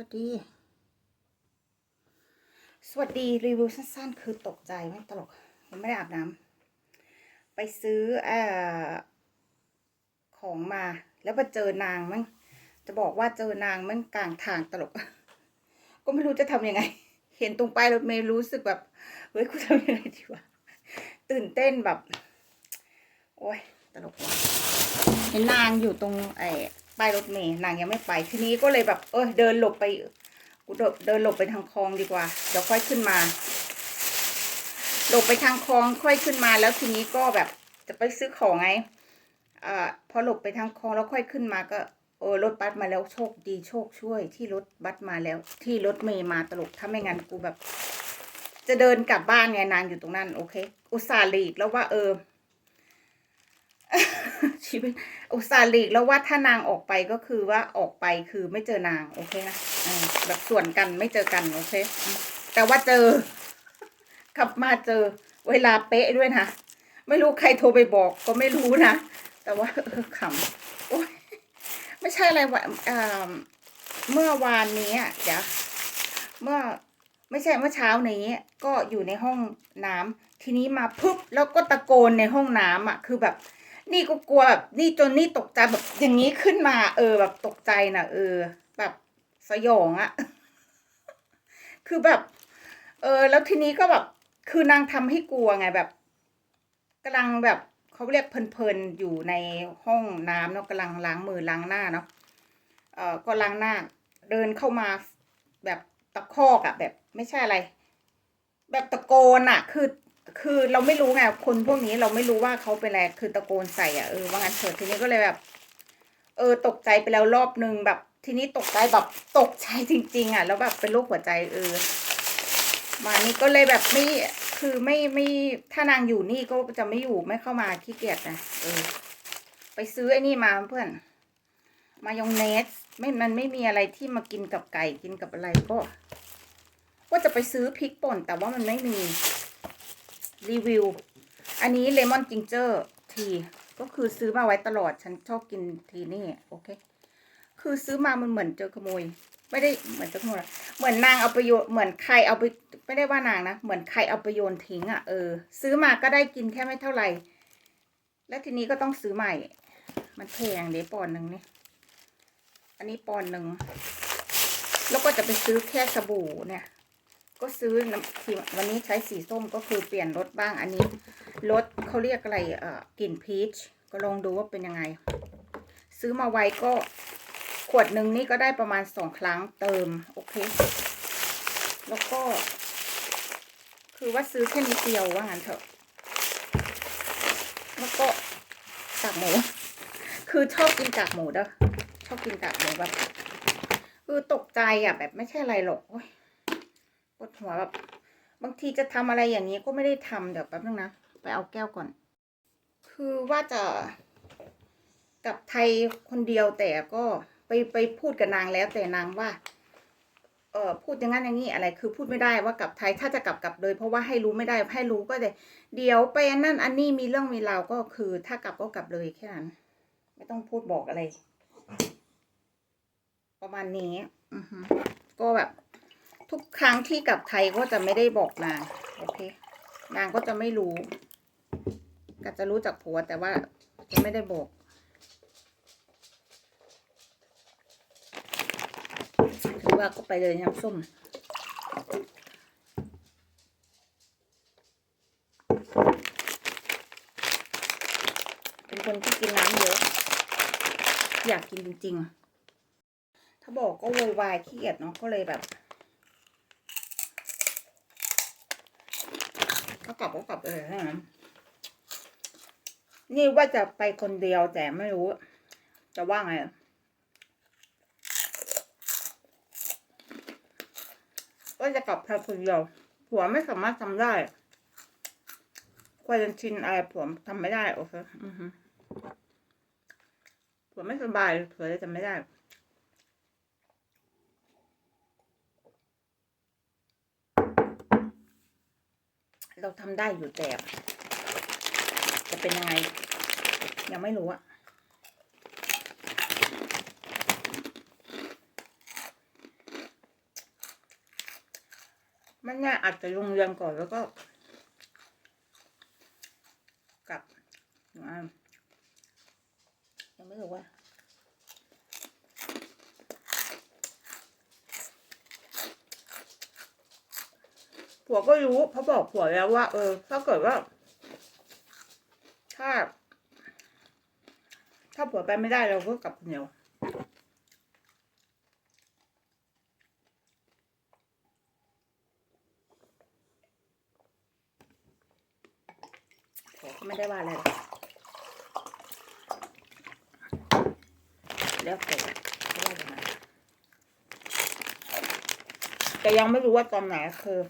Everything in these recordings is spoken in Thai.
วัสดี สวัสดีรีวิวสั้นๆ คือตกใจไม่ตลกยังไม่ได้อาบน้ำไปซื้ออของมาแล้วมาเจอนางมั้งจะบอกว่าเจอนางมั้งกลางทางตลก ก็ไม่รู้จะทำยังไง เห็นตรงไปรถเมล์รู้สึกแบบเฮ้ยกูทำยังไงดีวะตื่นเต้นแบบ โอ้ยตลกว่ะเห็นนางอยู่ตรงไอ้ ป้ายรถเมล์นางยังไม่ไป ทีนี้ก็เลยแบบ เออเดินหลบไปกูเดินเดินหลบไปทางคลองดีกว่า เดี๋ยวค่อยขึ้นมา หลบไปทางคลองค่อยขึ้นมา แล้วทีนี้ก็แบบจะไปซื้อของไงอ่าพอหลบไปทางคลองแล้วค่อยขึ้นมาก็เออรถบัสมาแล้วโชคดีโชคช่วยที่รถบัสมาแล้ว ที่รถเมย์มาตลกถ้าไม่งั้นกูแบบ จะเดินกลับบ้านไงนางอยู่ตรงนั้น โอเค อุตส่าห์หลีกแล้วว่าเออ ชีวิตอุตสาหลีกแล้วว่าถ้านางออกไปก็คือว่าออกไปคือไม่เจอนางโอเคนะแบบส่วนกันไม่เจอกันโอเคแต่ว่าเจอกลับมาเจอ เวลาเป๊ะด้วยนะไม่รู้ใครโทรไปบอกก็ไม่รู้นะแต่ว่าขำโอ้ยไม่ใช่อะไรวะเมื่อวานนี้อะเดี๋ยวเมื่อไม่ใช่เมื่อเช้านี้ก็อยู่ในห้องน้ำทีนี้มาปุ๊บแล้วก็ตะโกนในห้องน้ำอะ คือแบบ นี่ก็กลัวแบบนี่จนนี่ตกใจแบบอย่างนี้ขึ้นมา เออ แบบตกใจนะเออ แบบสยองอะคือแบบ เออ แล้วทีนี้ก็แบบ คือนางทำให้กลัวไงแบบกำลังแบบเขาเรียกเพลินๆอยู่ในห้องน้ำเนาะกำลังล้างมือล้างหน้าเนาะเออก็ล้างหน้า เดินเข้ามาแบบตะคอกอะแบบไม่ใช่อะไร แบบตะโกนอะคือ คือเราไม่รู้ไงคนพวกนี้เราไม่รู้ว่าเขาเป็นอะไรคือตะโกนใส่อะเออว่างั้นเถอะทีนี้ก็เลยแบบ เออ ตกใจไปแล้วรอบนึงแบบ ทีนี้ตกใจแบบตกใจจริง ๆ อะ แล้วแบบเป็นโรคหัวใจเออมานี่ก็เลยแบบไม่คือไม่ไม่ถ้านางอยู่นี่ก็จะไม่อยู่ไม่เข้ามาขี้เกียจนะเออ ไปซื้อไอ้นี่มาเพื่อน มายองเนสไม่มันไม่มีอะไรที่มากินกับไก่กินกับอะไรก็ว่าจะไปซื้อพริกป่นแต่ว่ามันไม่มี รีวิว อันนี้เลมอนจิงเจอร์ทีก็คือซื้อมาไว้ตลอดฉันชอบกินทีนี่โอเค คือซื้อมามันเหมือนเจอขโมย ไม่ได้เหมือนเจอขโมยเหมือนนางเอาไปโยนเหมือนใครเอาไปไม่ได้ว่านางนะเหมือนใครเอาไปโยนทิ้งอะเออซื้อมาก็ได้กินแค่ไม่เท่าไหร่ และทีนี้ก็ต้องซื้อใหม่ มันแพงเดี๋ยวปอนหนึ่งนี่อันนี้ปอนหนึ่งแล้วก็จะไปซื้อแค่สบู่เนี่ย ก็ซื้อทีวันนี้ใช้สีส้มก็คือเปลี่ยนรสบ้างอันนี้รสเขาเรียกอะไรเอ่อกลิ่นพีชก็ลองดูว่าเป็นยังไง ซื้อมาไว้ก็ขวดหนึ่งนี่ก็ได้ประมาณสองครั้งเติมโอเค แล้วก็ คือว่าซื้อแค่นิดเดียวว่างั้นเถอะ แล้วก็กากหมู คือชอบกินกากหมูเด้อชอบกินกากหมูแบบคือตกใจอะแบบไม่ใช่อะไรหรอกโอ๊ย ปวดหัวแบบบางทีจะทำอะไรอย่างนี้ก็ไม่ได้ทำเดี๋ยวแป๊บนึงนะไปเอาแก้วก่อน คือว่าจะกลับไทยคนเดียวแต่ก็ไปไปพูดกับนางแล้วแต่นางว่า เออพูดอย่างนั้นอย่างนี้อะไร คือพูดไม่ได้ว่ากลับไทยถ้าจะกลับกลับเลย เพราะว่าให้รู้ไม่ได้ให้รู้ก็จะเดี๋ยวไปนนั่นอันนี้มีเรื่องมีราวก็คือ ถ้ากลับก็กลับเลยแค่นั้นไม่ต้องพูดบอกอะไร ประมาณนี้ อือฮึก็แบบ ทุกครั้งที่กลับไทยก็จะไม่ได้บอกนางโอเคนางก็จะไม่รู้ก็จะรู้จากผัวแต่ว่าจะไม่ได้บอกถือว่าก็ไปเลยน้ำส้มเป็นคนที่กินน้ำเยอะ อยากกินจริง ๆ ถ้าบอกก็โวยวายขี้เกียจเนาะก็เลยแบบ ก็กลับก็กลับเลยนะนี่ว่าจะไปคนเดียวแต่ไม่รู้ จะว่าไงว่าจะกลับไปคนเดียว ผัวไม่สามารถทำได้ควารันชินอะไรผัวทำไม่ได้โอเคผัวไม่สบายผัวเลยทำไม่ได้ เราทำได้อยู่แต่จะเป็นยังไง ยังไม่รู้อะมันน่าอาจจะลงเรียงก่อนแล้วก็กลับยังไม่รู้ว่า ผัวก็รู้เพราะบอกผัวแล้วว่า เออ ถ้าเกิดว่า ถ้า ถ้าผัวไปไม่ได้เราก็กลับคนเดียวผัวก็ไม่ได้ว่าอะไรแล้วแต่แต่ยังไม่รู้ว่าตอนไหนคือ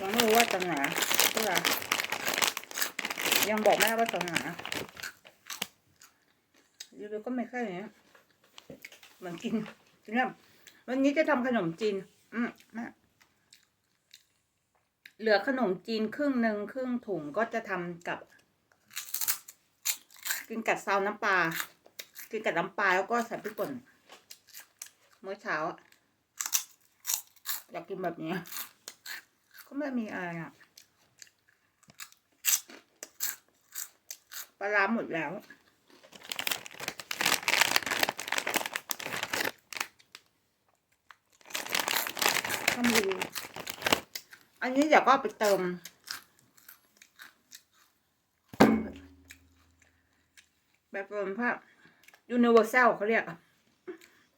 ยังไม่รู้ว่าตอนไหนเพื่อยังบอกไม่ได้ว่าตอนไหน ยูดูก็ไม่ค่อยอย่างเนี้ยเหมือนกินกินแบบวันนี้จะทำขนมจีน อืมแม่เหลือขนมจีนครึ่งหนึ่งครึ่งถุงก็จะทำกับ กินกับซาวน้ำปลากินกับน้ำปลาแล้วก็ใส่พริกป่นเมื่อเช้าอะอยากกินแบบนี้ ก็ไม่มีอะไรอะปลาร้าหมดแล้ว ทำดีอันนี้เดี๋ยวก็ไปเติม แบบเติมผ้า universal เขาเรียก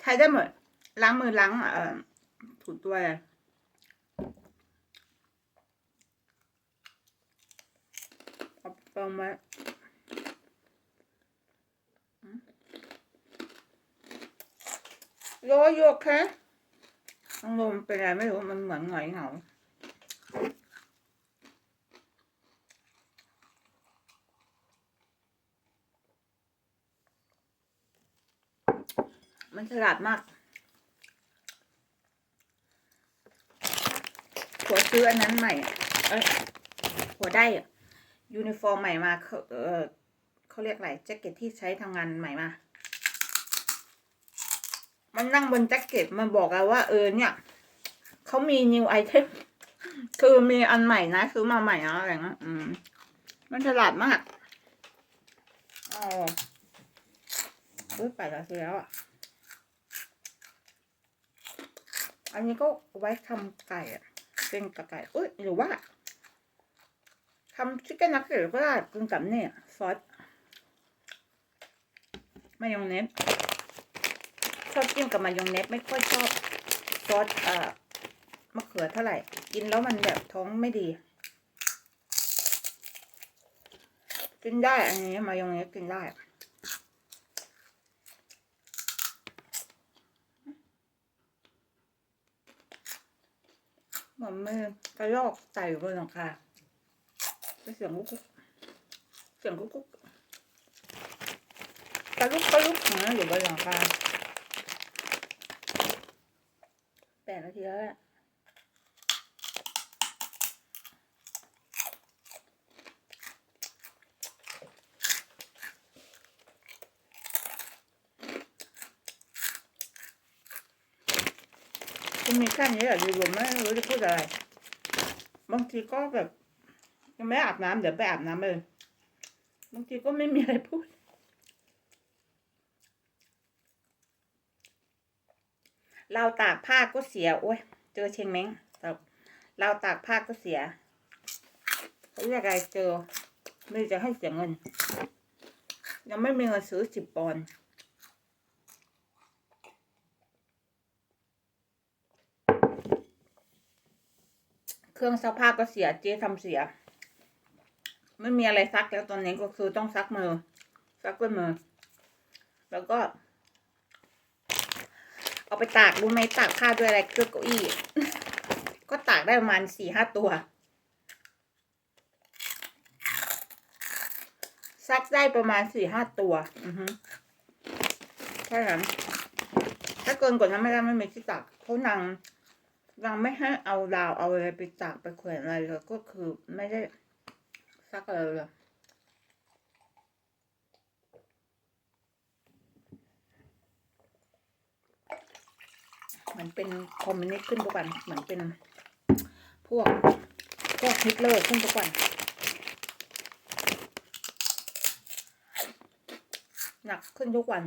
ใช้ได้หมดล้างมือล้างเอ่อถูตัวอะไรเอาเติมไว้โยโย่แค่ ต้องลมเป็นอะไรไม่รู้มันเหมือนหงอยเหงามันฉลาดมากหัวซื้ออันนั้นใหม่ เอ้ยหัวได้ยูนิฟอร์มใหม่มาเขาเออเขาเรียกอะไรแจ็คเก็ตที่ใช้ทำงานใหม่มา มันนั่งบนแจ็คเก็ตมันบอกเราว่า เออเนี่ยเขามี new item คือมีอันใหม่นะซื้อมาใหม่นะอะไรนะอืม มันฉลาดมากอ๋ออุ้ยไปแล้วซื้อแล้วอะ อันนี้ก็ไว้ทำไก่อะเป็นกบไก่อุ้ยหรือว่าทำชิคเก้นนักเก็ตก็ได้กินกับเนี่ยซอสมายองเนส ชอบกินกับมายองเนสไม่ค่อยชอบซอสเอ่อมะเขือเท่าไหร่ กินแล้วมันแบบท้องไม่ดี กินได้อันนี้มายองเนสกินได้หมือนมือกระรอกไต่อยู่บนหลังคาเสียงกุ๊กเสียงกุ๊กกระลุกกระลุกอยู่บนหลังคา แปดนาทีแล้วแหละจะมีแค่นี้แหละดีรวมไม่รู้จะพูดอะไร บางทีก็แบบยังไม่อาบน้ำเดี๋ยวไปอาบน้ำเลย บางทีก็ไม่มีอะไรพูด เราตากผ้าก็เสีย โอ้ย เจอเชงเม้งแต่เราตากผ้าก็เสียเขาเรียกอะไรเจอ ไม่จะให้เสียเงิน ยังไม่มีเงินซื้อสิบปอนด์เครื่องซักผ้าก็เสียเจ๊ทำเสีย ไม่มีอะไรซักแล้วตอนนี้ก็คือต้องซักมือ ซักด้วยมือ แล้วก็ เอาไปตากรู้ไหมตากผ้าด้วยอะไรเครื่องเก้าอี้ ก็ตากได้ประมาณสี่ห้าตัว ซักได้ประมาณสี่ห้าตัว อือฮึแค่นั้นถ้าเกินกว่านั้นไม่ได้ไม่มีที่ตากเขานางนางไม่ให้เอาดาวเอาอะไรไปตากไปแขวนอะไรเลยก็คือไม่ได้ซักอะไรเลย เหมือนเป็นคอมมิวนิสต์ขึ้นทุกวันเหมือนเป็นพวกพวกฮิตเลอร์ขึ้นทุกวันหนักขึ้นทุกวัน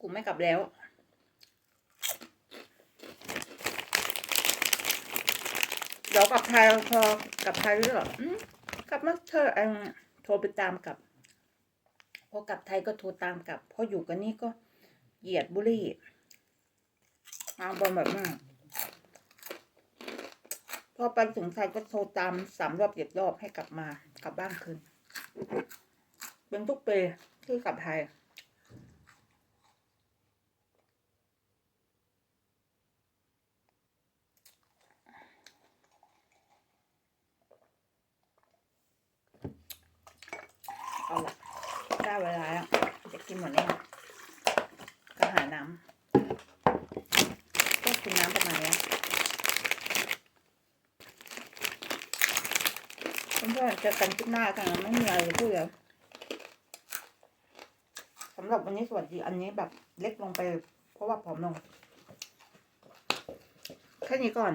กูไม่กลับแล้วเดี๋ยวกลับไทยพอกลับไทยด้วยเหรอกลับมาเธอเองโทรไปตามกลับพอกลับไทยก็โทรตามกลับพออยู่กันนี่ก็เหยียดบุห รี่มาบอลแบบมากพอไปถึงไทยก็โทรตามสามรอบเหยียดรอบให้กลับมากลับบ้านคืนเป็นทุกปีที่กลับไทยเอาละได้เวลาแล้วจะกินหมดแล้วก็หาน้ำ คุณนน้ำประมาณนี้เพื่อนๆเจอกันคลิปหน้ากันไม่มีอะไรจะพูดแล้วสำหรับวันนี้สวัสดีอันนี้แบบเล็กลงไป เพราะว่าผอมลง แค่นี้ก่อน